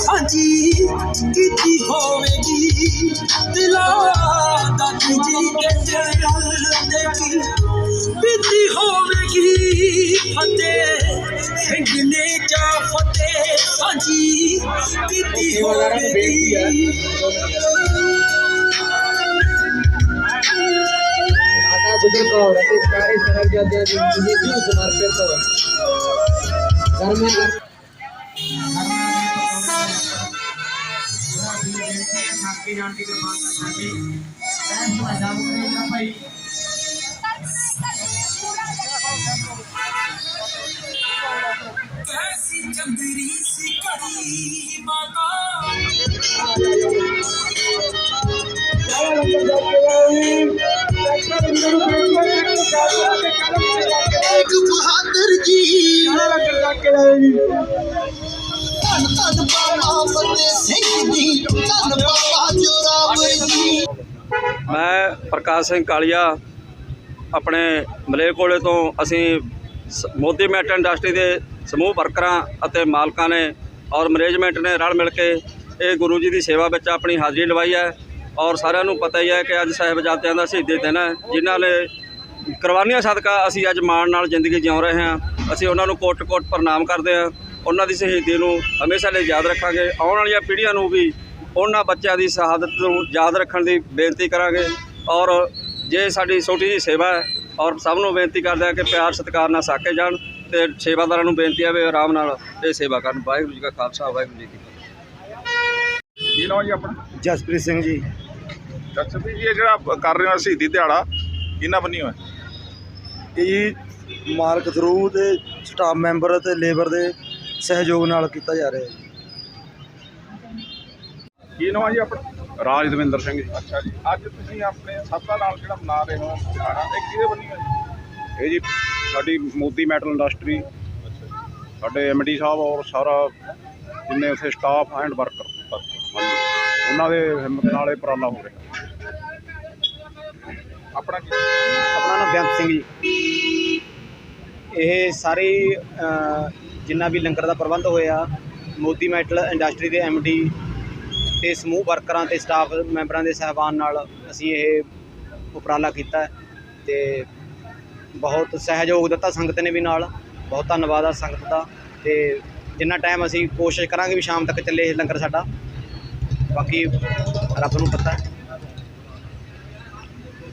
ਸਾਂਝੀ ਕੀਤੀ ਹੋਵੇਗੀ ਦਿਲਾਂ ਦਾ ਜੀ ਦੇ ਕੀ ਬੀਤੀ ਹੋਵੇਗੀ ਫਤਿਹ ਸਿੰਘ ਨੇ ਜਾ ਫਤਿਹ ਸਾਂਝੀ ਕੀਤੀ ਹੋਵੇਗੀ ਮਾਤਾ ਗੁਜਰ ਸ਼ਕਤੀ ਜਾਣ ਦੀ ਕਿਰਪਾਲਤਾ ਸਾਡੀ। ਐ ਤੁਹਾਡਾ ਮੁਕਰੇਗਾ ਭਾਈ। ਐਸੀ ਚੰਦਰੀ ਸੀ ਕਰੀ ਮਾਤਾ ਧੰਨ ਧੰਨ ਬਾਬਾ ਫਤਿਹ ਸਿੰਘ ਜੀ, ਧੰਨ ਬਾਬਾ ਜੋਰਾਵਰ ਜੀ। ਮੈਂ ਪ੍ਰਕਾਸ਼ ਸਿੰਘ ਕਾਲੀਆ, ਆਪਣੇ ਮਲੇਰਕੋਟਲੇ ਤੋਂ ਅਸੀਂ ਸ- ਮੋਦੀ ਮੈਟ ਇੰਡਸਟਰੀ ਦੇ ਸਮੂਹ ਵਰਕਰਾਂ ਅਤੇ ਮਾਲਕਾਂ ਨੇ ਔਰ ਮੈਨੇਜਮੈਂਟ ਨੇ ਰਲ ਮਿਲ ਕੇ ਇਹ ਗੁਰੂ ਜੀ ਦੀ ਸੇਵਾ ਵਿੱਚ ਆਪਣੀ ਹਾਜ਼ਰੀ ਲਵਾਈ ਹੈ। ਔਰ ਸਾਰਿਆਂ ਨੂੰ ਪਤਾ ਹੀ ਹੈ ਕਿ ਅੱਜ ਸਾਹਿਬਜ਼ਾਦਿਆਂ ਦਾ ਸ਼ਹੀਦੀ ਦਿਨ ਹੈ, ਜਿਨ੍ਹਾਂ ਨੇ ਕੁਰਬਾਨੀਆਂ ਸਦਕਾ ਅਸੀਂ ਅੱਜ ਮਾਣ ਨਾਲ ਜ਼ਿੰਦਗੀ ਜਿਉ ਰਹੇ ਹਾਂ। ਅਸੀਂ ਉਹਨਾਂ ਨੂੰ ਕੋਟ-ਕੋਟ ਪ੍ਰਣਾਮ ਕਰਦੇ ਹਾਂ। ਉਹਨਾਂ ਦੀ ਸ਼ਹੀਦੀ ਨੂੰ ਹਮੇਸ਼ਾ ਲਈ ਯਾਦ ਰੱਖਾਂਗੇ। ਆਉਣ ਵਾਲੀਆਂ ਪੀੜ੍ਹੀਆਂ ਨੂੰ ਵੀ ਉਹਨਾਂ ਬੱਚਿਆਂ ਦੀ ਸ਼ਹਾਦਤ ਨੂੰ ਯਾਦ ਰੱਖਣ ਦੀ ਬੇਨਤੀ ਕਰਾਂਗੇ। ਔਰ ਜੇ ਸਾਡੀ ਛੋਟੀ ਜਿਹੀ ਸੇਵਾ ਹੈ ਔਰ ਸਭ ਨੂੰ ਬੇਨਤੀ ਕਰਦੇ ਹਾਂ ਕਿ ਪਿਆਰ ਸਤਿਕਾਰ ਨਾਲ ਸਾਕੇ ਜਾਣ ਤੇ ਸੇਵਾਦਾਰਾਂ ਨੂੰ ਬੇਨਤੀ ਹੈ ਵੀ ਆਰਾਮ ਨਾਲ ਇਹ ਸੇਵਾ ਕਰਨ। ਵਾਹਿਗੁਰੂ ਜੀ ਕਾ ਖਾਲਸਾ ਵਾਹਿਗੁਰੂ ਜੀ ਕੀ ਫਤਿਹ। ਕੀ ਨਾਮ ਜੀ ਆਪਣਾ? ਜਸਪ੍ਰੀਤ ਸਿੰਘ ਜੀ। ਜਸਪ੍ਰੀਤ ਜੀ ਇਹ ਜਿਹੜਾ ਕਰ ਰਹੇ ਹੋ ਸ਼ਹੀਦੀ ਦਿਹਾੜਾ ਕਿੰਨਾ ਬੰਨੀ ਹੋਇਆ? ਇਹ ਜੀ ਮਾਲਕ ਥਰੂ ਤੇ ਸਟਾਫ ਮੈਂਬਰ ਤੇ ਲੇਬਰ ਦੇ ਸਹਿਯੋਗ ਨਾਲ ਕੀਤਾ ਜਾ ਰਿਹਾ ਹੈ। ਜੀ। ਕੀ ਨਾਮ ਹੈ ਜੀ ਆਪਣਾ? ਰਾਜਦਵਿੰਦਰ ਸਿੰਘ ਜੀ। ਅੱਛਾ ਜੀ। ਅੱਜ ਤੁਸੀਂ ਆਪਣੇ ਸਾਥਾਂ ਨਾਲ ਜਿਹੜਾ ਮਨਾ ਰਹੇ ਹੋ ਦਿਹਾੜਾ ਇਹ ਕਿਹਦੇ ਬੰਨੀ ਜੀ? ਇਹ ਜੀ ਸਾਡੀ ਮੋਦੀ ਮੈਟਲ ਇੰਡਸਟਰੀ ਸਾਡੇ ਐਮਡੀ ਸਾਹਿਬ ਔਰ ਸਾਰਾ ਜਿੰਨੇ ਉੱਥੇ ਸਟਾਫ ਐਂਡ ਵਰਕਰ ਉਹਨਾਂ ਦੇ ਹਿੰਮਤ ਨਾਲ ਇਹ ਉਪਰਾਲਾ ਹੋ ਰਿਹਾ। ਆਪਣਾ ਕੀ? ਆਪਣਾ ਨਾਮ ਬੇਅੰਤ ਸਿੰਘ ਜੀ। ਇਹ ਸਾਰੀ ਜਿੰਨਾ ਵੀ ਲੰਗਰ ਦਾ ਪ੍ਰਬੰਧ ਹੋਇਆ, ਮੋਦੀ ਮੈਟਲ ਇੰਡਸਟਰੀ ਦੇ ਡੀ ਤੇ ਸਮੂਹ ਵਰਕਰਾਂ ਤੇ ਸਟਾਫ ਮੈਂਬਰਾਂ ਦੇ ਸਹਿਬਾਨ ਨਾਲ ਅਸੀਂ ਇਹ ਉਪਰਾਲਾ ਕੀਤਾ ਹੈ ਤੇ ਬਹੁਤ ਸਹਿਯੋਗ ਦਿੱਤਾ ਸੰਗਤ ਨੇ ਵੀ ਨਾਲ, ਬਹੁਤ ਧੰਨਵਾਦ ਆ ਸੰਗਤ ਦਾ ਤੇ ਜਿੰਨਾ ਟਾਈਮ ਅਸੀਂ ਕੋਸ਼ਿਸ਼ ਕਰਾਂਗੇ ਵੀ ਸ਼ਾਮ ਤੱਕ ਚੱਲੇ ਇਹ ਲੰਗਰ ਸਾਡਾ, ਬਾਕੀ ਰੱਬ ਨੂੰ ਪਤਾ